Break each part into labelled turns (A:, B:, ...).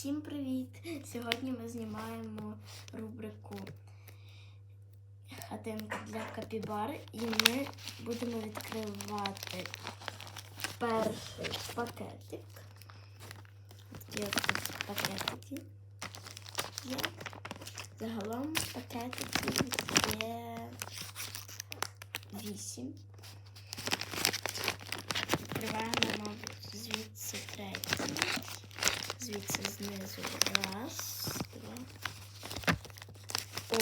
A: Всім привіт! Сьогодні ми знімаємо рубрику Хатинка для капібар і ми будемо відкривати перший пакетик. От тут пакетики є. Загалом пакетиків є вісім. Відкриваємо. Звідси знизу. Раз, два. О,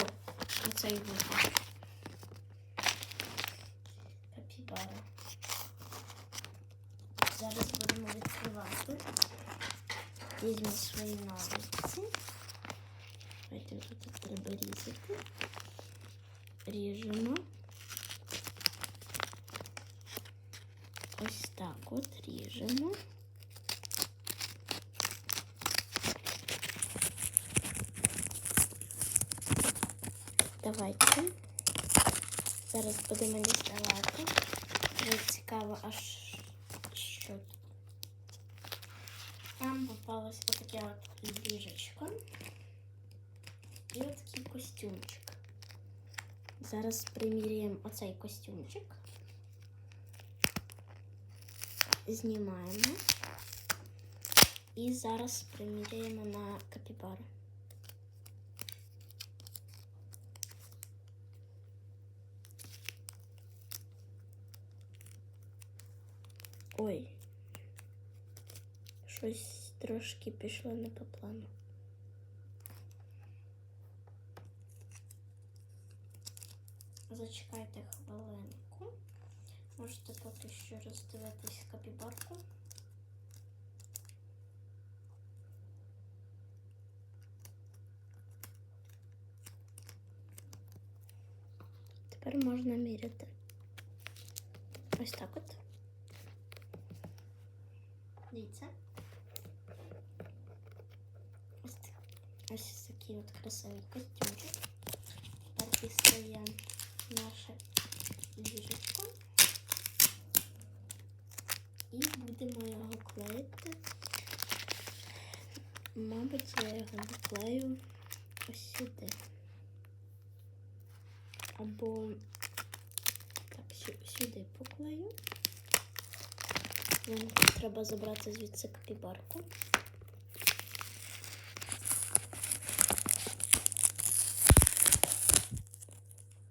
A: оцей випав. Капібара. Зараз будемо відкривати. Візьмемо свої ножиці. Давайте тут треба різати. Ріжемо. Давайте. Зараз будемо діставати. Вже цікаво, аж що тут. Нам попалось отаке от ліжечко. І отакий костюмчик. Зараз приміряємо оцей костюмчик. Знімаємо. І зараз приміряємо на капібару. Ой. Щось трошки пішло не по плану. Зачекайте хвилинку. Можете поки що роздивитись капібарку. Тепер можна міряти. Ось так от. Дивіться. Ось, ось такий от красивий костюмчик. Тепер дістаємо наше ліжечко. І будемо його клеїти. Мабуть, я його наклею ось сюди. Або так, сюди поклею. Нам треба забрати звідси капібарку.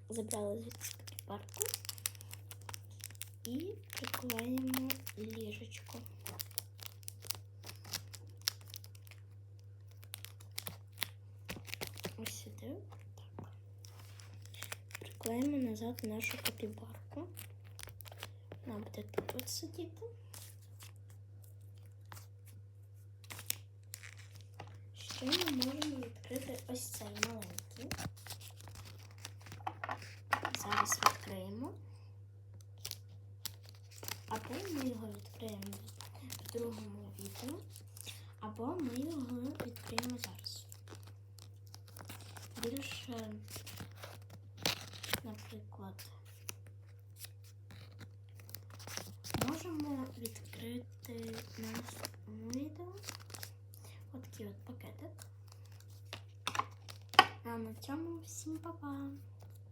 A: Забрали звідси капібарку і приклеїмо ліжечко. Ось сюди. Так. Приклеїмо назад нашу капібарку. Вона буде тут сидіти. Ще ми можемо відкрити ось цей маленький. Зараз відкриємо. Або ми його відкриємо в другому відео, або ми його відкриємо зараз. Більше, наприклад, можемо відкрити на наступному відео. Ось такий от пакетик. На цьому всім па-па!